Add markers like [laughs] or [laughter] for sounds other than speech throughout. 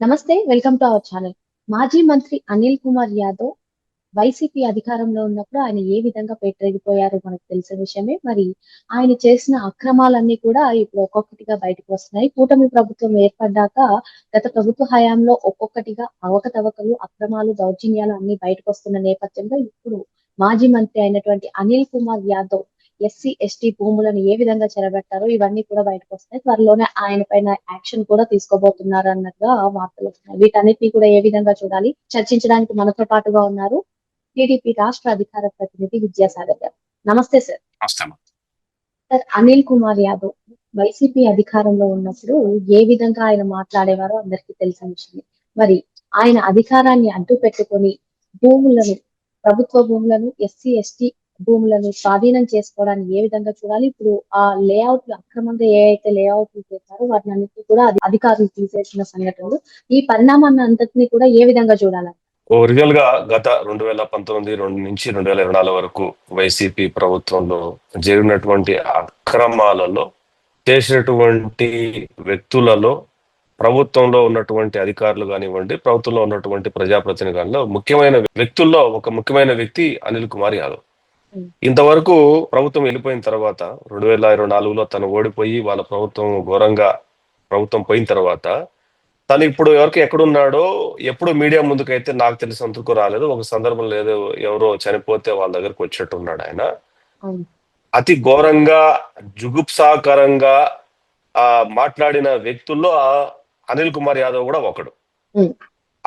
నమస్తే welcome to our channel. మాజీ మంత్రి అనిల్ కుమార్ యాదవ్ వైసీపీ అధికారంలో ఉన్నప్పుడు ఆయన ఏ విధంగా పెట్టరిగిపోయారో మనకు తెలిసిన విషయమే. మరి ఆయన చేసిన అక్రమాలన్నీ కూడా ఇప్పుడు ఒక్కొక్కటిగా బయటకు వస్తున్నాయి. కూటమి ప్రభుత్వం ఏర్పడ్డాక గత ప్రభుత్వ హయాంలో ఒక్కొక్కటిగా అవకతవకలు అక్రమాలు దౌర్జన్యాలు అన్ని బయటకు వస్తున్న నేపథ్యంలో ఇప్పుడు మాజీ మంత్రి అయినటువంటి అనిల్ కుమార్ యాదవ్ ఎస్సీ ఎస్టీ భూములను ఏ విధంగా చెరబెట్టారో ఇవన్నీ కూడా బయటకు వస్తాయి త్వరలోనే ఆయన పైన యాక్షన్ కూడా తీసుకోబోతున్నారు అన్నట్టుగా వార్తలు వస్తున్నాయి. వీటన్నిటిని కూడా ఏ విధంగా చూడాలి? చర్చించడానికి మనతో పాటుగా ఉన్నారు టీడీపీ రాష్ట్ర అధికార ప్రతినిధి విద్యాసాగర్ గారు. నమస్తే sir. Sir Anil Kumar Yadav YCP అధికారంలో ఉన్నప్పుడు ఏ విధంగా ఆయన మాట్లాడేవారో అందరికీ తెలిసిన విషయమే. మరి ఆయన అధికారాన్ని అడ్డు పెట్టుకొని భూములను ప్రభుత్వ భూములను ఎస్సీ ఎస్టీ భూములను స్వాధీనం చేసుకోవడానికి ఏ విధంగా చూడాలి? ఇప్పుడు ఆ లేఅవుట్ అక్రమంగా ఏ అయితే లేఅవుట్లు చేశారో వాటిని అన్నిటిని కూడా అధికారులు తీసేసిన సంఘటనలు. ఈ పరిణామాన్ని అంతటిని కూడా ఏ విధంగా చూడాలి? ఒరిజినల్గా గత రెండు వేల పంతొమ్మిది రెండు నుంచి రెండు వేల ఇరవై నాలుగు వరకు వైసీపీ ప్రభుత్వంలో జరిగినటువంటి అక్రమాలలో చేసినటువంటి వ్యక్తులలో ప్రభుత్వంలో ఉన్నటువంటి అధికారులు కానివ్వండి ప్రభుత్వంలో ఉన్నటువంటి ప్రజాప్రతినిధులలో ముఖ్యమైన వ్యక్తుల్లో ఒక ముఖ్యమైన వ్యక్తి అనిల్ కుమార్ యాదవ్. ఇంతవరకు ప్రభుత్వం వెళ్ళిపోయిన తర్వాత రెండు వేల ఇరవై నాలుగులో తను ఓడిపోయి వాళ్ళ ప్రభుత్వం ఘోరంగా ప్రభుత్వం పోయిన తర్వాత తను ఇప్పుడు ఎవరికి ఎక్కడున్నాడో ఎప్పుడు మీడియా ముందుకైతే నాకు తెలిసినంతకు రాలేదు. ఒక సందర్భం లేదు ఎవరో చనిపోతే వాళ్ళ దగ్గరకు వచ్చేట్టు ఉన్నాడు ఆయన అతి ఘోరంగా జుగుప్సాకరంగా ఆ మాట్లాడిన వ్యక్తుల్లో అనిల్ కుమార్ యాదవ్ కూడా ఒకడు.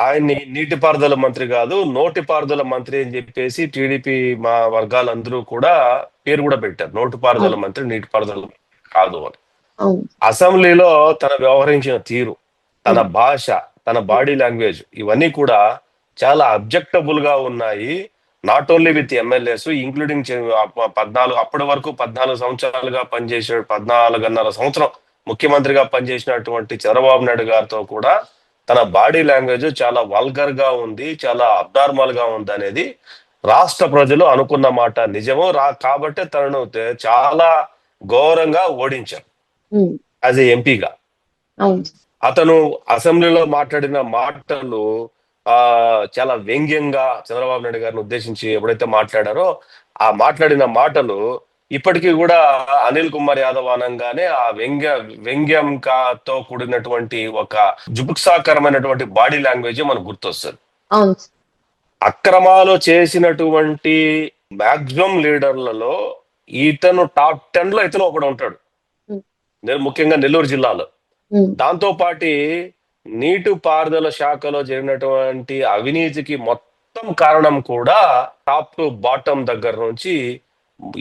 ఆయన్ని నీటిపారుదల మంత్రి కాదు నోటిపారుదల మంత్రి అని చెప్పేసి టీడీపీ మా వర్గాలందరూ కూడా పేరు కూడా పెట్టారు. నోటిపారుదల మంత్రి నీటిపారుదల కాదు అని. అసెంబ్లీలో తన వ్యవహరించిన తీరు తన భాష తన బాడీ లాంగ్వేజ్ ఇవన్నీ కూడా చాలా అబ్జెక్టబుల్గా ఉన్నాయి. Not only with MLAs including పద్నాలుగు అప్పటి వరకు పద్నాలుగు సంవత్సరాలుగా పనిచేసే పద్నాలుగున్నర సంవత్సరం ముఖ్యమంత్రిగా పనిచేసినటువంటి చంద్రబాబు నాయుడు గారితో కూడా తన బాడీ లాంగ్వేజ్ చాలా వల్గర్గా ఉంది చాలా అబ్నార్మల్గా ఉంది అనేది రాష్ట్ర ప్రజలు అనుకున్న మాట నిజము రా కాబట్టి తనను చాలా ఘోరంగా ఓడించారు. యాజ్ ఏ ఎంపీగా అతను అసెంబ్లీలో మాట్లాడిన మాటలు ఆ చాలా వ్యంగ్యంగా చంద్రబాబు నాయుడు గారిని ఉద్దేశించి ఎప్పుడైతే మాట్లాడారో ఆ మాట్లాడిన మాటలు ఇప్పటికీ కూడా అనిల్ కుమార్ యాదవ్ అనగానే ఆ వ్యంగ్య వ్యంగ్యంతో కూడినటువంటి ఒక జుపుక్సాకరమైనటువంటి బాడీ లాంగ్వేజ్ మనకు గుర్తొస్తుంది. అక్రమాలు చేసినటువంటి మాక్సిమం లీడర్లలో ఇతను టాప్ టెన్లో ఇతను ఒకడు ఉంటాడు. నేను ముఖ్యంగా నెల్లూరు జిల్లాలో. దాంతో పాటి నీటి పారుదల శాఖలో జరిగినటువంటి అవినీతికి మొత్తం కారణం కూడా టాప్ టు బాటం దగ్గర నుంచి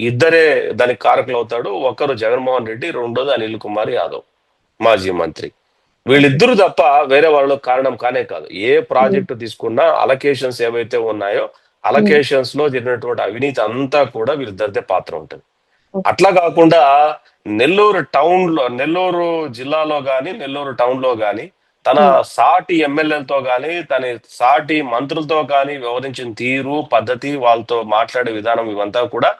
ఇద్దరే దానికి కారకులు అవుతాడు ఒకరు జగన్మోహన్ రెడ్డి రెండోది అనిల్ కుమార్ యాదవ్ మాజీ మంత్రి. వీళ్ళిద్దరు తప్ప వేరే వాళ్ళు కారణం కానే కాదు. ఏ ప్రాజెక్టు తీసుకున్నా అలకేషన్స్ ఏవైతే ఉన్నాయో అలకేషన్స్లో జరిగినటువంటి అవినీతి అంతా కూడా వీళ్ళిద్దరిదే పాత్ర ఉంటుంది. అట్లా కాకుండా నెల్లూరు టౌన్లో నెల్లూరు జిల్లాలో గాని నెల్లూరు టౌన్లో గాని తన సాటి ఎమ్మెల్యేలతో గాని తన సాటి మంత్రులతో గాని వ్యవహరించిన తీరు పద్ధతి వాళ్ళతో మాట్లాడే విధానం ఇవంతా కూడా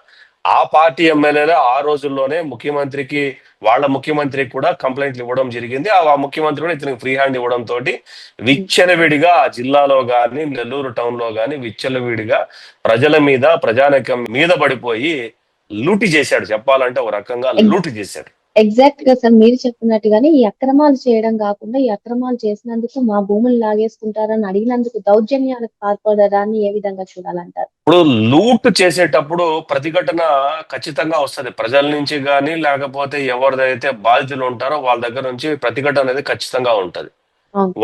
ఆ పార్టీ ఎమ్మెల్యేలే ఆ రోజుల్లోనే ముఖ్యమంత్రికి వాళ్ళ ముఖ్యమంత్రికి కూడా కంప్లైంట్లు ఇవ్వడం జరిగింది. ఆ ముఖ్యమంత్రి కూడా ఇతనికి ఫ్రీ హ్యాండ్ ఇవ్వడం తోటి విచ్చలవిడిగా ఆ జిల్లాలో గాని నెల్లూరు టౌన్లో గాని విచ్చలవిడిగా ప్రజల మీద ప్రజానీకం మీద పడిపోయి లూటి చేశాడు. చెప్పాలంటే ఒక రకంగా లూటి చేశాడు. ఎగ్జాక్ట్గా సార్ మీరు చెప్పినట్టుగానే ఈ అక్రమాలు చేయడం కాకుండా ఈ అక్రమాలు చేసినందుకు మా భూములు లాగేసుకుంటారని అడిగినందుకు దౌర్జన్యాలకు పాల్పడడాన్ని ఏ విధంగా చూడాలంటారు? ఇప్పుడు లూట్ చేసేటప్పుడు ప్రతిఘటన ఖచ్చితంగా వస్తది. ప్రజల నుంచి కానీ లేకపోతే ఎవరిదైతే బాధితులు ఉంటారో వాళ్ళ దగ్గర నుంచి ప్రతిఘటన అనేది ఖచ్చితంగా ఉంటది.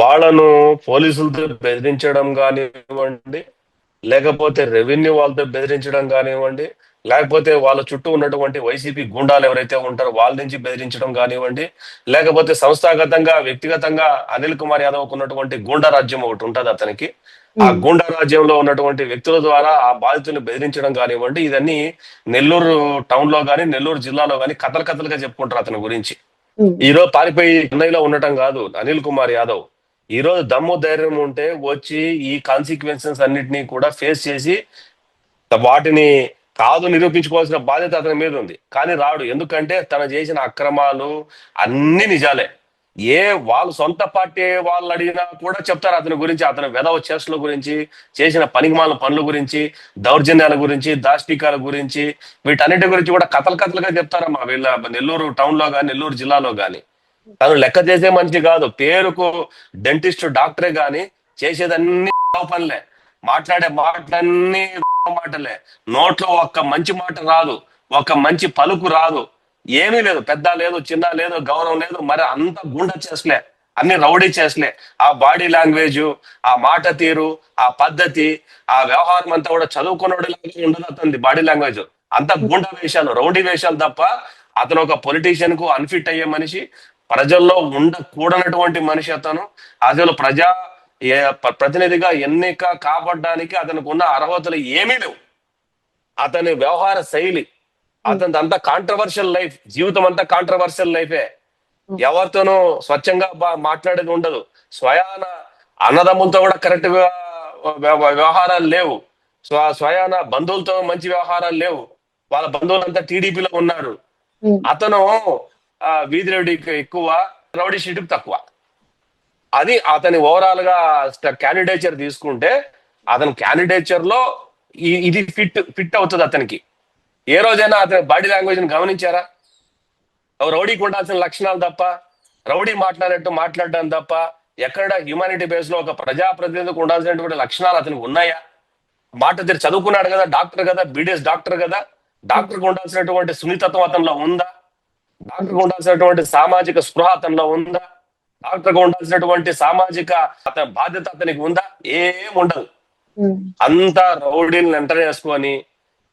వాళ్ళను పోలీసులతో బెదిరించడం కానివ్వండి లేకపోతే రెవెన్యూ వాళ్ళతో బెదిరించడం కానివ్వండి లేకపోతే వాళ్ళ చుట్టూ ఉన్నటువంటి వైసీపీ గుండాలు ఎవరైతే ఉంటారో వాళ్ళ నుంచి బెదిరించడం కానివ్వండి లేకపోతే సంస్థాగతంగా వ్యక్తిగతంగా అనిల్ కుమార్ యాదవ్ ఉన్నటువంటి గూండా రాజ్యం ఒకటి ఉంటది అతనికి. ఆ గూండా రాజ్యంలో ఉన్నటువంటి వ్యక్తుల ద్వారా ఆ బాధితులను బెదిరించడం కానివ్వండి ఇదన్నీ నెల్లూరు టౌన్లో గానీ నెల్లూరు జిల్లాలో గానీ కథలు కథలుగా చెప్పుకుంటారు అతని గురించి. ఈ రోజు పారిపోయి చెన్నైలో ఉండటం కాదు అనిల్ కుమార్ యాదవ్. ఈ రోజు దమ్ము ధైర్యం ఉంటే వచ్చి ఈ కాన్సిక్వెన్సెస్ అన్నిటినీ కూడా ఫేస్ చేసి వాటిని కాదు నిరూపించుకోవాల్సిన బాధ్యత అతని మీద ఉంది. కానీ రాడు. ఎందుకంటే తను చేసిన అక్రమాలు అన్ని నిజాలే. ఏ వాళ్ళు సొంత పార్టీ వాళ్ళు అడిగినా కూడా చెప్తారు అతని గురించి అతని వెధవ చేష్టల గురించి చేసిన పనికిమాల పనుల గురించి దౌర్జన్యాల గురించి దాష్టికాల గురించి వీటన్నిటి గురించి కూడా కథలు కథలుగా చెప్తారమ్మా. వీళ్ళ నెల్లూరు టౌన్లో కానీ నెల్లూరు జిల్లాలో కానీ తను లెక్క చేసే మనిషి కాదు. పేరుకు డెంటిస్ట్ డాక్టరే కానీ చేసేదన్ని పనులే. మాట్లాడే మాటలన్నీ [laughs] మాటలే. నోట్లో ఒక్క మంచి మాట రాదు. ఒక్క మంచి పలుకు రాదు. ఏమీ లేదు. పెద్ద లేదు చిన్న లేదు గౌరవం లేదు. మరి అంత గుండ చేసలే. అన్ని రౌడీ చేసలే. ఆ బాడీ లాంగ్వేజ్ ఆ మాట తీరు ఆ పద్ధతి ఆ వ్యవహారం అంతా కూడా చదువుకున్నోడి లాగా ఉండదు అతనిది బాడీ లాంగ్వేజ్. అంత గుండె వేషాలు రౌడీ వేషాలు తప్ప అతను ఒక పొలిటీషియన్కు అన్ఫిట్ అయ్యే మనిషి ప్రజల్లో ఉండకూడనటువంటి మనిషి అతను. అసలు ప్రజా ఏ- ప్ర- ప్రతినిధిగా ఎన్నిక కాబడ్డానికి అతనికి ఉన్న అర్హతలు ఏమీ లేవు. అతని వ్యవహార శైలి అతని అంతా కాంట్రవర్షియల్ లైఫ్ జీవితం అంతా కాంట్రవర్షియల్ లైఫే ఎవరితోనూ స్వచ్ఛంగా మాట్లాడేది ఉండదు. స్వయాన అన్నదమ్ములతో కూడా కరెక్ట్ వ్యవహారాలు లేవు. స్వ స్వయాన బంధువులతో మంచి వ్యవహారాలు లేవు. వాళ్ళ బంధువులంతా టీడీపీలో ఉన్నారు. అతను ఆ, వీధి రౌడీకి ఎక్కువ రౌడీ షీట్కి తక్కువ. అది అతని ఓవరాల్గా క్యాండిడేచర్ తీసుకుంటే అతని క్యాండిడేచర్లో ఇది ఫిట్ ఫిట్ అవుతుంది అతనికి. ఏ రోజైనా అతని బాడీ లాంగ్వేజ్ని గమనించారా? రౌడీకి ఉండాల్సిన లక్షణాలు తప్ప రౌడీ మాట్లాడినట్టు మాట్లాడడం తప్ప ఎక్కడ హ్యూమానిటీ బేస్లో ఒక ప్రజాప్రతినిధికి ఉండాల్సినటువంటి లక్షణాలు అతనికి ఉన్నాయా? మాట తీరు చదువుకున్నాడు కదా డాక్టర్ కదా బీడిఎస్ డాక్టర్ కదా డాక్టర్ ఉండాల్సినటువంటి సున్నితత్వం అతనిలో ఉందా? డాక్టర్ ఉండాల్సినటువంటి సామాజిక స్పృహ అతనిలో ఉందా? డాక్టర్ ఉండాల్సినటువంటి సామాజిక అతని బాధ్యత అతనికి ఉందా? ఏం ఉండదు. అంతా రౌడీలను ఎంటర్ చేసుకొని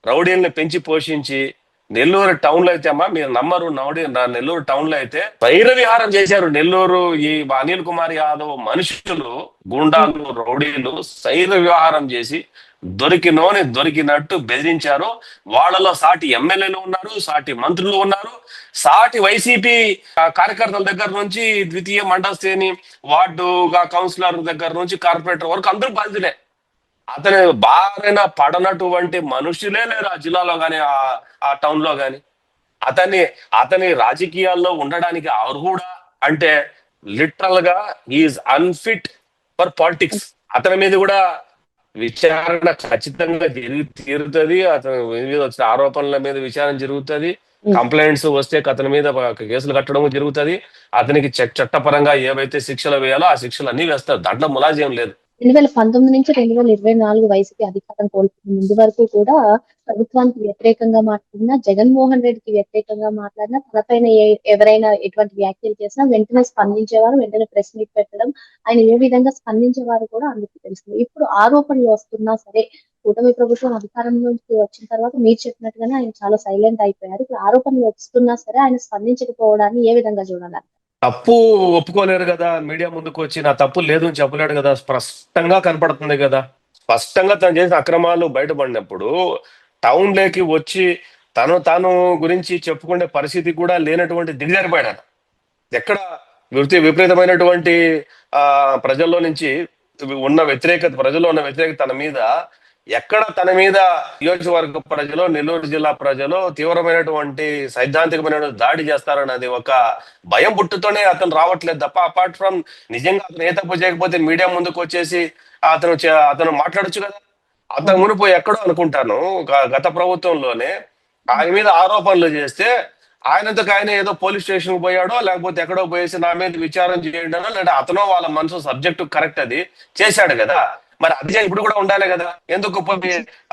రౌడీల్ని పెంచి పోషించి నెల్లూరు టౌన్లో అయితే అమ్మా మీరు నమ్మరు నౌడీ నా నెల్లూరు టౌన్లో అయితే వైర విహారం చేశారు. నెల్లూరు ఈ అనిల్ కుమార్ యాదవ్ మనుషులు గుండాలు రౌడీలు శైర విహారం చేసి దొరికినోని దొరికినట్టు బెదిరించారు. వాళ్ళలో సాటి ఎమ్మెల్యేలు ఉన్నారు సాటి మంత్రులు ఉన్నారు. సాటి వైసీపీ కార్యకర్తల దగ్గర నుంచి ద్వితీయ మండల శ్రేణి వార్డు కౌన్సిలర్ దగ్గర నుంచి కార్పొరేటర్ వరకు అందరూ బాధితులే. అతని బారిన పడనటువంటి మనుషులే లేరు ఆ జిల్లాలో కానీ ఆ టౌన్లో కానీ అతన్ని అతని రాజకీయాల్లో ఉండడానికి అర్హుడా అంటే లిటరల్గా ఈజ్ అన్ఫిట్ ఫర్ పాలిటిక్స్. అతని మీద కూడా విచారణ ఖచ్చితంగా జరిగి తీరుతుంది. అతని మీద వచ్చిన ఆరోపణల మీద విచారణ జరుగుతుంది. కంప్లైంట్స్ వస్తే అతని మీద కేసులు కట్టడం జరుగుతుంది. అతనికి చట్టపరంగా ఏవైతే శిక్షలు వేయాలో ఆ శిక్షలు అన్ని వేస్తారు. దాంట్లో ములాజీం లేదు. రెండు వేల పంతొమ్మిది నుంచి రెండు వేల ఇరవై నాలుగు వైసీపీ అధికారం కోల్పోయిన ముందు వరకు కూడా ప్రభుత్వానికి వ్యతిరేకంగా మాట్లాడినా జగన్మోహన్ రెడ్డికి వ్యతిరేకంగా మాట్లాడినా తనపైన ఎవరైనా ఎటువంటి వ్యాఖ్యలు చేసినా వెంటనే స్పందించేవారు వెంటనే ప్రెస్ మీట్ పెట్టడం ఆయన ఏ విధంగా స్పందించేవారు కూడా అందరికీ తెలుస్తుంది ఇప్పుడు ఆరోపణలు వస్తున్నా సరే కూటమి ప్రభుత్వం అధికారం వచ్చిన తర్వాత మీరు చెప్పినట్టుగానే ఆయన చాలా సైలెంట్ అయిపోయారు. ఇప్పుడు ఆరోపణలు వస్తున్నా సరే ఆయన స్పందించకపోవడాన్ని ఏ విధంగా చూడాలి? తప్పు ఒప్పుకోలేరు కదా మీడియా ముందుకు వచ్చి నా తప్పు లేదు అని చెప్పలేడు కదా స్పష్టంగా కనపడుతుంది కదా. స్పష్టంగా తను చేసిన అక్రమాలు బయటపడినప్పుడు టౌన్ లేకి వచ్చి తను తాను గురించి చెప్పుకునే పరిస్థితి కూడా లేనటువంటి దిగజారిపోయాడు ఎక్కడ వృత్తి విపరీతమైనటువంటి ఆ ప్రజల్లో నుంచి ఉన్న వ్యతిరేకత ప్రజల్లో ఉన్న వ్యతిరేకత తన మీద ఎక్కడ తన మీద నియోజకవర్గ ప్రజలు నెల్లూరు జిల్లా ప్రజలు తీవ్రమైనటువంటి సైద్ధాంతికమైన దాడి చేస్తారన్నది ఒక భయం పుట్టుతోనే అతను రావట్లేదు తప్ప అపార్ట్ ఫ్రమ్ నిజంగా అతను ఏ తప్పు చేయకపోతే మీడియా ముందుకు వచ్చేసి అతను చే- అతను మాట్లాడొచ్చు కదా. అతను మునుపు ఎక్కడో అనుకుంటాను గత ప్రభుత్వంలోనే ఆయన మీద ఆరోపణలు చేస్తే ఆయనంతకు ఆయన ఏదో పోలీస్ స్టేషన్ పోయాడో లేకపోతే ఎక్కడో పోయేసి నా మీద విచారం చేయడానో లేదా అతనో వాళ్ళ మనసు సబ్జెక్టు కరెక్ట్ అది చేశాడు కదా. మరి అది ఇప్పుడు కూడా ఉండాలి కదా? ఎందుకు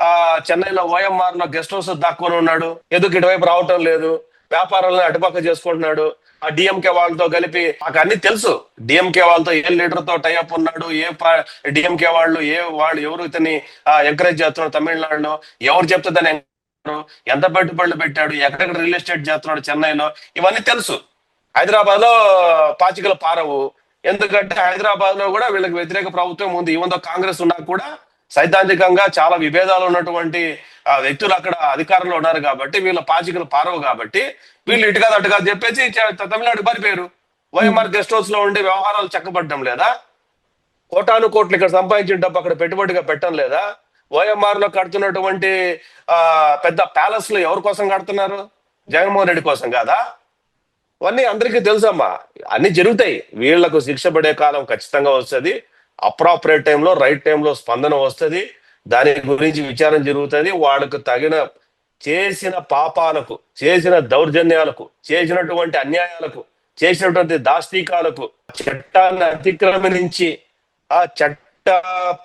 ఆ చెన్నైలో ఓఎంఆర్లో గెస్ట్ హౌస్ దాక్కుని ఉన్నాడు? ఎందుకు ఇటువైపు రావటం లేదు? వ్యాపారాలను అటుపక్క చేసుకుంటున్నాడు? ఆ డిఎంకే వాళ్ళతో కలిపి నాకు అన్ని తెలుసు. డిఎంకే వాళ్ళతో ఏ లీడర్తో టైఅప్ ఉన్నాడు? ఏ డిఎంకే వాళ్ళు ఏ వాళ్ళు ఎవరు ఇతని ఎంకరేజ్ చేస్తున్నాడు తమిళనాడులో? ఎవరు చెప్తే దాన్ని ఎంత పెట్టుబడులు పెట్టాడు? ఎక్కడెక్కడ రియల్ ఎస్టేట్ చేస్తున్నాడు చెన్నైలో? ఇవన్నీ తెలుసు. హైదరాబాద్లో పాచికలు పారవు. ఎందుకంటే హైదరాబాద్లో కూడా వీళ్ళకి వ్యతిరేక ప్రభుత్వం ఉంది. ఈవెన్ కాంగ్రెస్ ఉన్నా కూడా సైద్ధాంతికంగా చాలా విభేదాలు ఉన్నటువంటి ఆ, వ్యక్తులు అక్కడ అధికారంలో ఉన్నారు కాబట్టి వీళ్ళ పాచికలు పారవు కాబట్టి వీళ్ళు ఇటుగా అటుగా చెప్పేసి తమిళనాడు పారిపోయారు వైఎంఆర్ గెస్ట్ హౌస్లో ఉండే వ్యవహారాలు చక్కబడడం లేదా? కోటాను కోట్లు ఇక్కడ సంపాదించిన డబ్బు అక్కడ పెట్టుబడిగా పెట్టడం లేదా? ఓఎంఆర్లో కడుతున్నటువంటి ఆ పెద్ద ప్యాలెస్లో ఎవరి కోసం కడుతున్నారు? జగన్మోహన్ రెడ్డి కోసం కాదా? అవన్నీ అందరికీ తెలుసమ్మా. అన్ని జరుగుతాయి. వీళ్ళకు శిక్ష పడే కాలం ఖచ్చితంగా వస్తుంది. అప్రాపరేట్ టైంలో రైట్ టైంలో స్పందన వస్తుంది. దాని గురించి విచారం జరుగుతుంది. వాళ్ళకు తగిన చేసిన పాపాలకు చేసిన దౌర్జన్యాలకు చేసినటువంటి అన్యాయాలకు చేసినటువంటి దాష్టీకాలకు చట్టాన్ని అతిక్రమించి ఆ చట్ట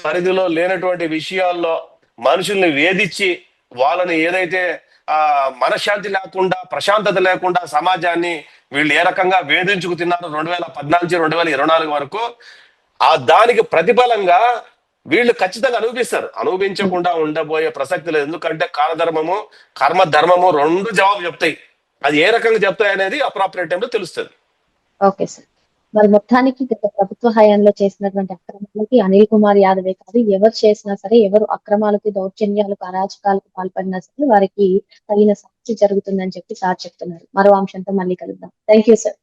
పరిధిలో లేనటువంటి విషయాల్లో మనుషుల్ని వేధించి వాళ్ళని ఏదైతే ఆ మనశ్శాంతి లేకుండా ప్రశాంతత లేకుండా సమాజాన్ని వీళ్ళు ఏ రకంగా వేధించుకు తిన్నారు రెండు వేల పద్నాలుగు రెండు వేల ఇరవై నాలుగు వరకు ఆ దానికి ప్రతిఫలంగా వీళ్ళు ఖచ్చితంగా అనుభవిస్తారు. అనుభవించకుండా ఉండబోయే ప్రసక్తి లేదు. ఎందుకంటే కాలధర్మము కర్మ ధర్మము రెండు జవాబు చెప్తాయి. అది ఏ రకంగా చెప్తాయి అనేది అప్రాపరేట్ టైంలో తెలుస్తుంది. Okay sir. మరి మొత్తానికి గత ప్రభుత్వ హయాంలో చేసినటువంటి అక్రమాలకి అనిల్ కుమార్ యాదవే కాదు ఎవరు చేసినా సరే ఎవరు అక్రమాలకి దౌర్జన్యాలకు అరాచకాలకు పాల్పడినా సరే వారికి తగిన సాక్షి జరుగుతుందని చెప్పి సార్ చెప్తున్నారు. మరో అంశంతో మళ్ళీ కలుద్దాం. Thank you sir